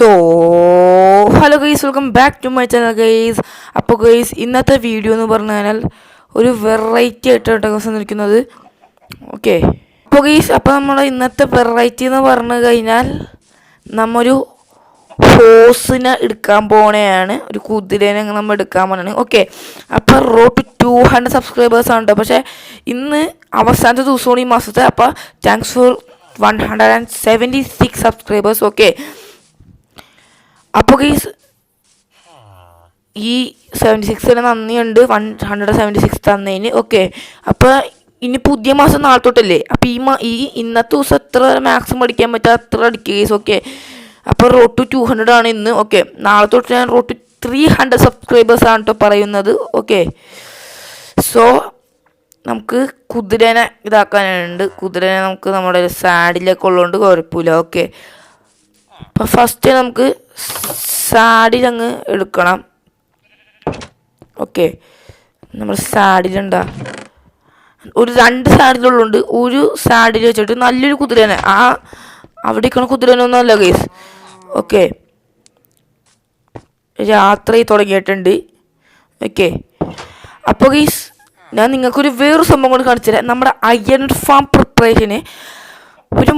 So hello guys welcome back to my channel guys അപ്പോൾ guys ഇന്നത്തെ video എന്ന് പറഞ്ഞു കഴിഞ്ഞാൽ ഒരു വെറൈറ്റി ആയിട്ടാണ് ഗൈസ് വന്നിരിക്കുന്നത്. ഓക്കെ അപ്പോൾ ഗൈസ് അപ്പോൾ നമ്മൾ ഇന്നത്തെ വെറൈറ്റി എന്ന് പറഞ്ഞു കഴിഞ്ഞാൽ നമ്മൊരു ഹോസിനെ എടുക്കാൻ പോണെയാണ്. ഒരു കുതിരേനെ നമ്മൾ എടുക്കാൻ പോണാണ്. ഓക്കെ അപ്പോൾ റോഡ് ടു ഹൺഡ്രഡ് സബ്സ്ക്രൈബേഴ്സ് ആണ് കേട്ടോ പക്ഷേ ഇന്ന് അവസാനത്തെ ദിവസമാണ് ഈ മാസത്തെ. അപ്പോൾ thanks for one hundred and seventy six subscribers okay അപ്പോൾ ഗൈസ് ഈ സെവന്റി സിക്സിന് നന്ദിയുണ്ട്. വൺ ഹൺഡ്രഡ് സെവന്റി സിക്സ് തന്നതിന് ഓക്കെ അപ്പോൾ ഇനി പുതിയ മാസം നാളെ തൊട്ടല്ലേ? അപ്പോൾ ഈ മാ ഈ ഇന്നത്തെ ദിവസം എത്ര മാക്സിമം അടിക്കാൻ പറ്റുക അത്ര അടിക്കുക ഗൈസ് ഓക്കെ അപ്പോൾ റോഡ് ടു ടു ഹൺഡ്രഡ് ആണ് ഇന്ന്. ഓക്കെ നാളെ തൊട്ട് ഞാൻ road to three hundred subscribers ആണ് കേട്ടോ പറയുന്നത്. ഓക്കെ സോ നമുക്ക് കുതിരനെ ഇതാക്കാനുണ്ട്. കുതിരനെ നമുക്ക് നമ്മുടെ സാഡിലൊക്കെ ഉള്ളതുകൊണ്ട് കുഴപ്പമില്ല. ഓക്കെ അപ്പം ഫസ്റ്റ് നമുക്ക് സാഡിൽ അങ്ങ് എടുക്കണം. ഓക്കെ നമ്മൾ സാഡിലുണ്ടാ ഒരു രണ്ട് സാഡിലുള്ളുണ്ട് ഒരു സാഡിൽ വെച്ചിട്ട് നല്ലൊരു കുതിരനെ ആ അവിടെ ഇരിക്കണ കുതിരനൊന്നും അല്ല ഓക്കെ രാത്രി തുടങ്ങിയിട്ടുണ്ട്. ഓക്കെ അപ്പോൾ ഗീസ് ഞാൻ നിങ്ങൾക്കൊരു വേറൊരു സംഭവം കൂടി കാണിച്ചു തരാം നമ്മുടെ അയ്യൻ ഫാം പ്രിപ്പറേഷന് ഒരു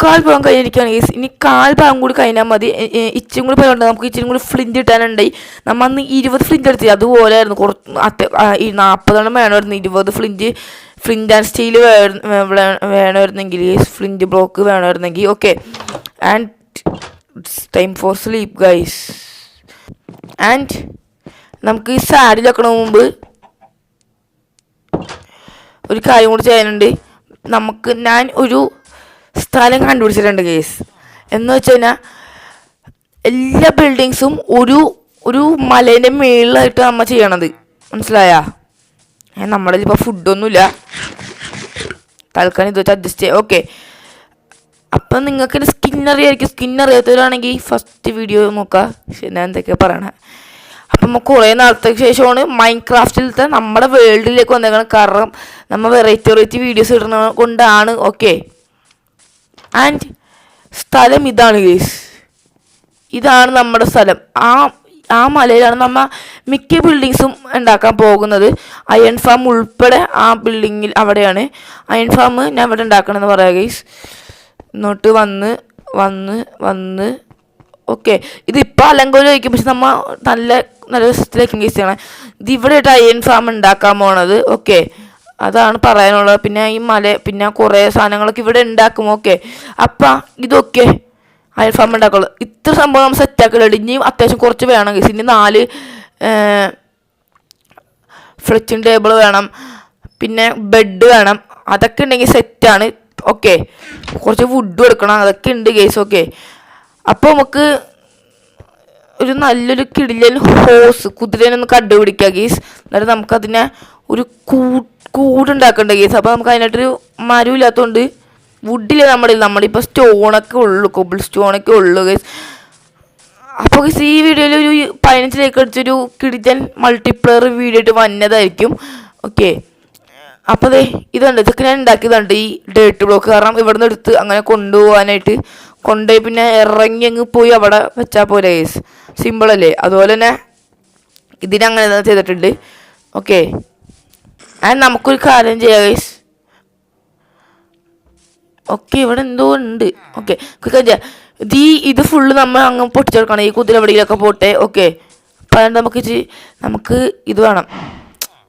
മുക്കാൽ ഭാഗം കഴിഞ്ഞിരിക്കുകയാണ് ഇനി കാൽ കൂടി കഴിഞ്ഞാൽ മതി. ഇച്ചും കൂടി പോയുണ്ട് നമുക്ക് ഇച്ചിരി കൂടി ഫ്ലിഞ്ച് കിട്ടാനുണ്ടായി നമ്മൾ അന്ന് ഇരുപത് ഫ്ലിഞ്ച് അതുപോലെ ആയിരുന്നു കുറച്ച് ഈ നാൽപ്പതെണ്ണം വേണമായിരുന്നു. ഇരുപത് ഫ്ലിഞ്ച് ഫ്ലിഞ്ച് ആൻഡ് സ്റ്റീൽ വേണമായിരുന്നെങ്കിൽ flint block വേണമായിരുന്നെങ്കിൽ. Okay and time for sleep guys and നമുക്ക് ഈ സാരി വെക്കണ മുമ്പ് ഒരു കാര്യം കൂടി ചെയ്യാനുണ്ട്. നമുക്ക് ഞാൻ ഒരു സ്ഥലം കണ്ടുപിടിച്ചിട്ടുണ്ട് കേസ് എന്ന് വെച്ച് കഴിഞ്ഞാൽ എല്ലാ ബിൽഡിങ്സും ഒരു ഒരു മലേന്റെ മുകളിലായിട്ട് നമ്മൾ ചെയ്യണത്. മനസ്സിലായാ? നമ്മളിൽ ഇപ്പോൾ ഫുഡൊന്നുമില്ല തൽക്കാലം ഇത് വെച്ച് അഡ്ജസ്റ്റ് ചെയ്യാം. ഓക്കെ അപ്പം നിങ്ങൾക്ക് സ്കിൻ അറിയായിരിക്കും. സ്കിൻ അറിയാത്തവരാണെങ്കിൽ ഫസ്റ്റ് വീഡിയോ നോക്കുക ഞാൻ എന്തൊക്കെയാണ് പറയണേ? അപ്പം നമുക്ക് കുറേ നാളത്തേക്ക് ശേഷമാണ് മൈൻഡ് ക്രാഫ്റ്റിലത്തെ നമ്മുടെ വേൾഡിലേക്ക് വന്നേക്കണം. കാരണം നമ്മൾ വെറൈറ്റി വെറൈറ്റി വീഡിയോസ് ഇടുന്ന കൊണ്ടാണ്. ഓക്കെ ആൻഡ് സ്ഥലം ഇതാണ് ഗേസ് ഇതാണ് നമ്മുടെ സ്ഥലം. ആ ആ മലയിലാണ് നമ്മ മിക്ക ബിൽഡിങ്സും ഉണ്ടാക്കാൻ പോകുന്നത്. അയൺ ഫാം ഉൾപ്പെടെ ആ ബിൽഡിങ്ങിൽ അവിടെയാണ്. അയൺ ഫാം ഞാൻ ഇവിടെ ഉണ്ടാക്കണമെന്ന് പറയാം ഗൈസ് ഇങ്ങോട്ട് വന്ന് വന്ന് വന്ന്. ഓക്കെ ഇതിപ്പോൾ അലങ്കോലം വയ്ക്കും പക്ഷെ നമ്മൾ നല്ല നല്ല രസത്തിലേക്കും ഗേസ് ചെയ്യണം ഇത് ഇവിടെ ആയിട്ട് അയൺ ഫാം ഉണ്ടാക്കാൻ പോണത്. ഓക്കെ അതാണ് പറയാനുള്ളത്. പിന്നെ ഈ മല പിന്നെ കുറേ സാധനങ്ങളൊക്കെ ഇവിടെ ഉണ്ടാക്കും. ഓക്കെ. അപ്പം ഇതൊക്കെ അൽഫാം ഉണ്ടാക്കുള്ളൂ. ഇത്ര സംഭവം നമ്മൾ സെറ്റാക്കലുണ്ട് ഇനിയും അത്യാവശ്യം കുറച്ച് വേണം കേസ് ഇനി നാല് ഫ്ലിച്ചിങ് ടേബിൾ വേണം. പിന്നെ ബെഡ് വേണം. അതൊക്കെ ഉണ്ടെങ്കിൽ സെറ്റാണ് ഓക്കെ. കുറച്ച് വുഡ് എടുക്കണം അതൊക്കെ ഉണ്ട് കേസ് ഓക്കെ. അപ്പോൾ നമുക്ക് ഒരു നല്ലൊരു കിടിലൻ ഹോസ് കുതിരനൊന്ന് കണ്ടുപിടിക്കുക ഗീസ് എന്നിട്ട് നമുക്കതിനെ ഒരു കൂടുണ്ടാക്കണ്ട. ഗീസ് അപ്പോൾ നമുക്ക് അതിനായിട്ടൊരു മരം ഇല്ലാത്തതുകൊണ്ട് വുഡില്ല നമ്മുടെ നമ്മളിപ്പോൾ സ്റ്റോണൊക്കെ ഉള്ളു കൊബിൾ സ്റ്റോണൊക്കെ ഉള്ളു കേസ് അപ്പോൾ കേസ് ഈ വീഡിയോയിൽ ഒരു പതിനഞ്ചിലേക്ക് അടിച്ചൊരു കിടിച്ചൻ മൾട്ടിപ്ലെയർ വീഡിയോ ആയിട്ട് വന്നതായിരിക്കും. ഓക്കെ അപ്പോൾ അതെ ഇതുണ്ട്. ഇതൊക്കെ ഞാൻ ഉണ്ടാക്കിയതുണ്ട്. ഈ ഡേറ്റ് ബ്ലോക്ക് കാരണം ഇവിടെ നിന്ന് എടുത്ത് അങ്ങനെ കൊണ്ടുപോകാനായിട്ട്. കൊണ്ടുപോയി പിന്നെ ഇറങ്ങി അങ്ങ് പോയി അവിടെ വെച്ചാൽ പോലെ കേസ് സിമ്പിളല്ലേ അതുപോലെ തന്നെ ഇതിനങ്ങനെ ചെയ്തിട്ടുണ്ട്. ഓക്കെ ആൻഡ് നമുക്കൊരു കാര്യം ചെയ്യാം ഗൈസ് ഓക്കെ ഇവിടെ എന്തോ ഉണ്ട്. ഓക്കെ ചെയ്യാം. ഇത് ഈ ഇത് ഫുള്ള് നമ്മൾ അങ്ങ് പൊട്ടിച്ചെടുക്കണം ഈ കുതിര എവിടെയെങ്കിലൊക്കെ പോട്ടെ. ഓക്കെ. അപ്പം നമുക്ക് ഇച്ചിരി നമുക്ക് ഇത് വേണം.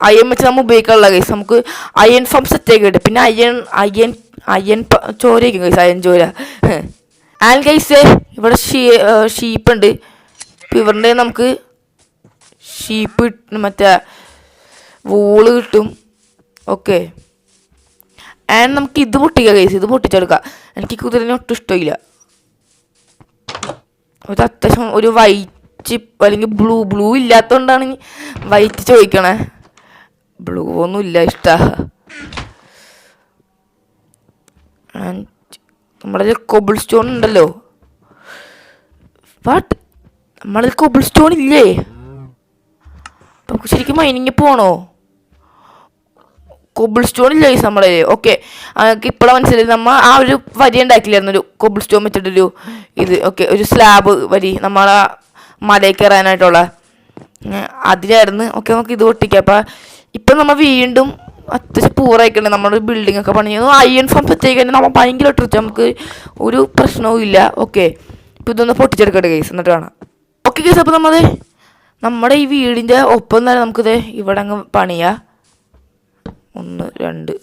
അയൺ വെച്ച് നമ്മൾ ഉപയോഗിക്കാനുള്ള ഗൈസ് നമുക്ക് അയൺ ഫം സെറ്റ് ആക്കി കിട്ടും. പിന്നെ അയൺ അയൺ അയൺ ചോരയ്ക്കും ഗൈസ് അയൺ ചോര. ആൻഡ് ഗൈസ് ഇവിടെ ഷീ ഷീപ്പ് ഉണ്ട്. ഇപ്പം ഇവരുടെ നമുക്ക് ഷീപ്പ് മറ്റേ വൂൾ കിട്ടും. ഓക്കെ. ആൻഡ് നമുക്ക് ഇത് പൊട്ടിക്കാം കേസ് ഇത് പൊട്ടിച്ചെടുക്കാം എനിക്ക് കുതിരനെ ഒട്ടും ഇഷ്ടമില്ല. ഒരു അത്യാവശ്യം ഒരു വൈറ്റ് അല്ലെങ്കിൽ ബ്ലൂ ബ്ലൂ ഇല്ലാത്തതുകൊണ്ടാണ് വൈറ്റ് ചോദിക്കണേ. ബ്ലൂ ഒന്നും ഇല്ല ഇഷ്ട. നമ്മുടെ കൊബിൾ സ്റ്റോൺ ഉണ്ടല്ലോ. ബട്ട് നമ്മളതിൽ കൊബിൾ സ്റ്റോൺ ഇല്ലേ നമുക്ക് ശരിക്കും മൈനിങ് പോണോ? കൊബിൾ സ്റ്റോൺ ഇല്ല ഗൈസ് നമ്മുടെ ഓക്കെ എനിക്ക് ഇപ്പോഴാണ് മനസ്സിലായി നമ്മൾ ആ ഒരു വരി ഉണ്ടാക്കില്ലായിരുന്നു. ഒരു കൊബിൾ സ്റ്റോൺ വെച്ചിട്ടൊരു ഇത് ഓക്കെ ഒരു സ്ലാബ് വരി നമ്മളെ മലയിൽ കയറാനായിട്ടുള്ള അതിലായിരുന്നു. ഓക്കെ നമുക്ക് ഇത് പൊട്ടിക്കാം അപ്പം ഇപ്പം നമ്മൾ വീണ്ടും അത്യാവശ്യം പൂറായിക്കണ്ട് നമ്മുടെ ബിൽഡിംഗ് ഒക്കെ പണി അയ്യൺ ഫാം സെറ്റ് കഴിഞ്ഞാൽ നമ്മൾ ഭയങ്കര ഇട്ടിട്ട് നമുക്ക് ഒരു പ്രശ്നവും ഇല്ല. ഓക്കെ ഇപ്പം ഇതൊന്ന് പൊട്ടിച്ചെടുക്കട്ടെ കേസ് എന്നിട്ട് കാണാം. ഓക്കെ കേസ് അപ്പോൾ നമ്മൾ നമ്മുടെ ഈ വീടിന്റെ ഒപ്പം തന്നെ നമുക്കിത് ഇവിടെ അങ്ങ് പണിയാ. ഒന്ന് രണ്ട്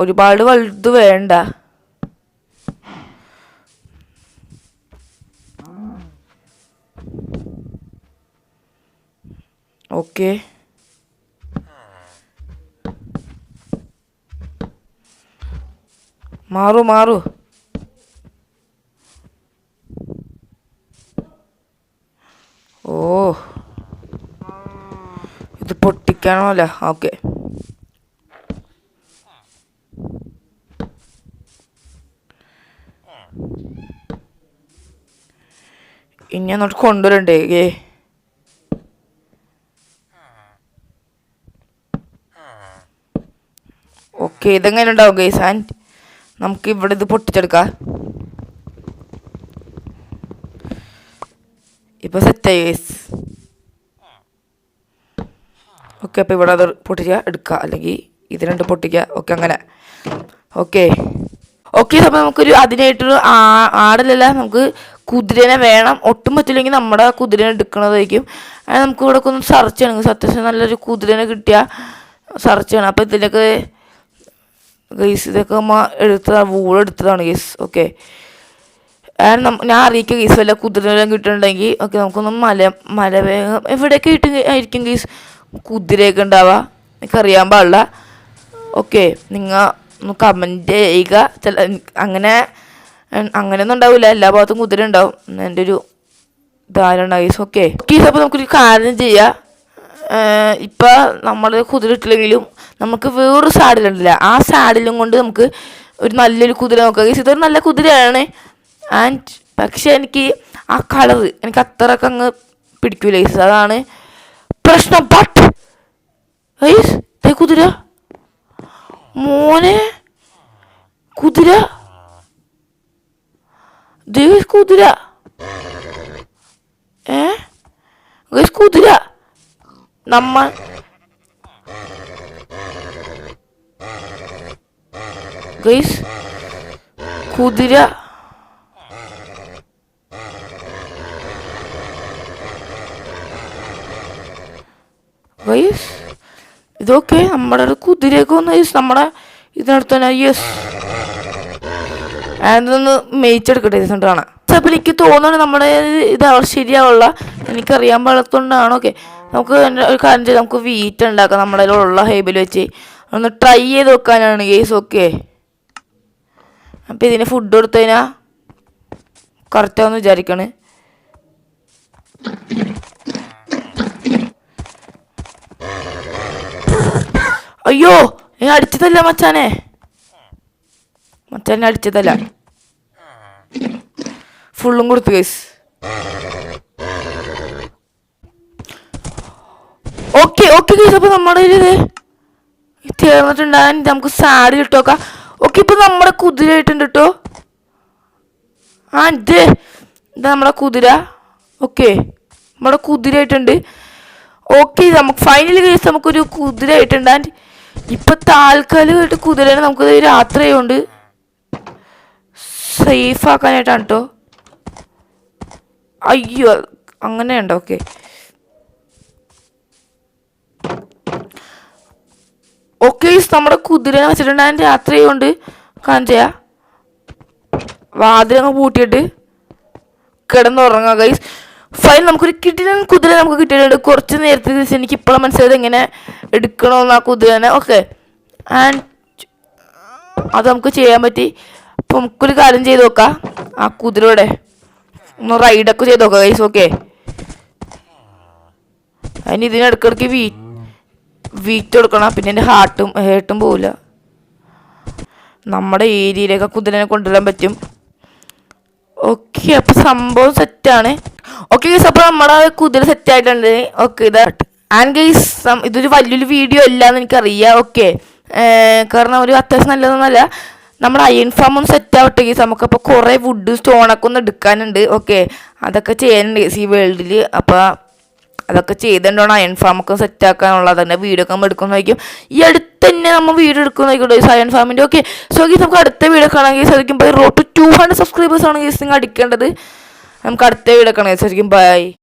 ഒരുപാട് വലുത് വേണ്ട. ഓക്കെ. മാറൂ മാറൂ. ഓ. അല്ല ഓക്കെ ഇനി അങ്ങോട്ട് കൊണ്ടുവരണ്ടേ? ഏ. ഓക്കെ ഇതെങ്ങനെ ഉണ്ടാവും ഗൈസ് ആൻഡ് നമുക്ക് ഇവിടെ ഇത് പൊട്ടിച്ചെടുക്കാം. ഇപ്പൊ സെറ്റായി ഗൈസ് ഓക്കെ അപ്പോൾ ഇവിടെ അത് പൊട്ടിക്കുക എടുക്കുക. അല്ലെങ്കിൽ ഇത് രണ്ട് പൊട്ടിക്കുക ഓക്കെ അങ്ങനെ. ഓക്കെ ഓക്കെ അപ്പോൾ നമുക്കൊരു അതിനായിട്ടൊരു ആ- ആടലല്ല നമുക്ക് കുതിരനെ വേണം. ഒട്ടും പറ്റില്ലെങ്കിൽ നമ്മുടെ കുതിരനെ എടുക്കണതായിരിക്കും അങ്ങനെ നമുക്ക് ഇവിടെ ഒന്ന് സെർച്ച് ചെയ്യണമെങ്കിൽ സത്യത്തിൽ നല്ലൊരു കുതിരനെ കിട്ടിയാൽ സെർച്ച് ചെയ്യണം. അപ്പോൾ ഇതിലൊക്കെ ഗൈസ് ഇതൊക്കെ നമ്മൾ എടുത്തതാണ് വൂൾ എടുത്തതാണ് ഗൈസ് ഓക്കെ ഞാൻ അറിയിക്കുക ഗീസ് വല്ല കുതിരനെല്ലാം കിട്ടുന്നുണ്ടെങ്കിൽ. ഓക്കെ നമുക്കൊന്ന് മല മല വേഗം എവിടെയൊക്കെ കിട്ടും ആയിരിക്കും ഗീസ് കുതിരയൊക്കെ ഉണ്ടാവുക എനിക്ക് അറിയാൻ പാടില്ല. ഓക്കെ നിങ്ങൾ ഒന്ന് കമന്റ് ചെയ്യുക. ചില അങ്ങനെ അങ്ങനെയൊന്നും ഉണ്ടാവില്ല എല്ലാ ഭാഗത്തും കുതിര ഉണ്ടാവും. എന്റെ ഒരു ധാരണ ഗീസ് ഓക്കെ ഗീസ് അപ്പോൾ നമുക്കൊരു കാര്യം ചെയ്യാം. ഇപ്പം നമ്മൾ കുതിര ഇട്ടില്ലെങ്കിലും നമുക്ക് വേറൊരു സാഡിലുണ്ടല്ല ആ സാഡിലും കൊണ്ട് നമുക്ക് ഒരു നല്ലൊരു കുതിര നോക്കാം. ഗൈസ് ഇതൊരു നല്ല കുതിരയാണ്. ആൻഡ് പക്ഷേ എനിക്ക് ആ കളറ് എനിക്ക് അത്രക്കങ്ങ് പിടിക്കൂല ഗൈസ് അതാണ് പ്രശ്നം. പട്ട് ഐസ് ദേ കുതിര. മോനെ കുതിര. ദേ കുതിര. ഏ? കുതിര. നമ്മൾ ഗൈസ് കുതിര. ഗൈസ് ഇതൊക്കെ നമ്മുടെ കുതിരയൊക്കെ ഒന്ന് ഗൈസ് നമ്മുടെ ഇതിനടുത്ത് തന്നെ യെസ് അതൊന്ന് മേയിച്ചെടുക്കട്ടെ എന്നിട്ട് കാണാം. അപ്പം എനിക്ക് തോന്നുന്നു നമ്മുടെ ഇത് ശരിയാവുള്ള എനിക്കറിയാൻ പാടത്തോണ്ടാണ് ഓക്കെ നമുക്ക് ഒരു കാര്യം ചെയ്ത് നമുക്ക് വീറ്റ് ഉണ്ടാക്കാം നമ്മുടെ ഉള്ള ഹേബിൽ വെച്ച്. ഒന്ന് ട്രൈ ചെയ്ത് വെക്കാനാണ് കേസ് ഓക്കെ അപ്പം ഇതിന് ഫുഡ് കൊടുത്തു കഴിഞ്ഞാൽ കറക്റ്റാന്ന് വിചാരിക്കണ്. അയ്യോ ഞാൻ അടിച്ചതല്ല മച്ചാനെ. മച്ചാനെ അടിച്ചതല്ല. ഫുള്ളും കൊടുത്തു ഗൈസ് ഓക്കെ ഓക്കെ ഗൈസ് അപ്പൊ നമ്മുടെ ഇത് തീർന്നിട്ടുണ്ടാകാൻ നമുക്ക് സാരി കിട്ടോക്ക ഓക്കെ ഇപ്പൊ നമ്മുടെ കുതിര ആയിട്ടുണ്ട് കേട്ടോ ആ ഇത് ഇതാ നമ്മുടെ കുതിര. ഓക്കെ നമ്മുടെ കുതിര ആയിട്ടുണ്ട്. ഓക്കെ നമുക്ക് ഫൈനലി കേസ് നമുക്കൊരു കുതിര ആയിട്ടുണ്ട്. ആൻഡ് ഇപ്പൊ താൽക്കാലികമായിട്ട് കുതിരനെ നമുക്ക് രാത്രി ആയതുകൊണ്ട് സേഫ് ആക്കാനായിട്ടാണ് കേട്ടോ അയ്യോ അങ്ങനെയുണ്ടോ? ഓക്കെ ഓക്കെ നമ്മുടെ കുതിരനെ വെച്ചിട്ടുണ്ട്. അതിന് രാത്രി ആയതുകൊണ്ട് കാണിച്ചാ വാതിലങ്ങ് പൂട്ടിയിട്ട് കിടന്നുറങ്ങുക ഗൈസ് ഫൈൻ നമുക്കൊരു കിട്ടിയ കുതിര നമുക്ക് കിട്ടിയിട്ടുണ്ട്. കുറച്ച് നേരത്തെ എനിക്ക് ഇപ്പോഴും മനസ്സിലായത് എങ്ങനെ എടുക്കണമെന്ന് ആ കുതിരനെ. ഓക്കെ ആൻഡ് അത് നമുക്ക് ചെയ്യാൻ പറ്റി. അപ്പോൾ നമുക്കൊരു കാര്യം ചെയ്ത് നോക്കാം. ആ കുതിരയുടെ ഒന്ന് റൈഡൊക്കെ ചെയ്ത് നോക്കാം ഗൈസ് ഓക്കെ അതിന് ഇതിനിടക്കിടയ്ക്ക് വീ വീറ്റ് കൊടുക്കണം. പിന്നെ എന്റെ ഹാർട്ടും ഹേർട്ടും പോവില്ല. നമ്മുടെ ഏരിയയിലേക്ക് കുതിരനെ കൊണ്ടുവരാൻ പറ്റും. ഓക്കെ അപ്പോൾ സംഭവം സെറ്റാണ് ഓക്കെ ഗൈസ് അപ്പോൾ നമ്മുടെ കുതിര സെറ്റ് ആയിട്ടുണ്ട്. ഓക്കെ ഇത്. ആൻഡ് ഗൈസ് ഇതൊരു വലിയൊരു വീഡിയോ അല്ല എന്ന് എനിക്കറിയാം. ഓക്കെ കാരണം ഒരു അത്യാവശ്യം നല്ലതൊന്നുമല്ല. നമ്മുടെ അയൺ ഫാം ഒന്ന് സെറ്റ് ആവട്ടെ ഗൈസ് നമുക്കപ്പോൾ കുറേ വുഡ് സ്റ്റോണൊക്കെ ഒന്ന് എടുക്കാനുണ്ട്. ഓക്കെ അതൊക്കെ ചെയ്യാനുണ്ട് ഗൈസ് ഈ വേൾഡിൽ അപ്പോൾ അതൊക്കെ ചെയ്തിട്ടുണ്ടോ അയൺ ഫാമൊക്കെ സെറ്റ് ആക്കാനുള്ളത്. തന്നെ വീഡിയോ ഒക്കെ നമ്മൾ എടുക്കുന്നതായിരിക്കും ഈ അടുത്ത് തന്നെ നമ്മൾ വീഡിയോ എടുക്കുന്നതായിരിക്കും അയൺ ഫാമിന്റെ ഓക്കെ സോ ഗീസ് നമുക്ക് അടുത്ത വീഡിയോ കാണാൻ ഗീസ് ആയിരിക്കും റോട്ട് ടു ഹൺഡ്രഡ് സബ്സ്ക്രൈബേഴ്സ് ആണ് ഗീസ് നിങ്ങൾ അടിക്കേണ്ടത്. നമുക്ക് അടുത്ത കാണാം. ശരിക്കും ബൈ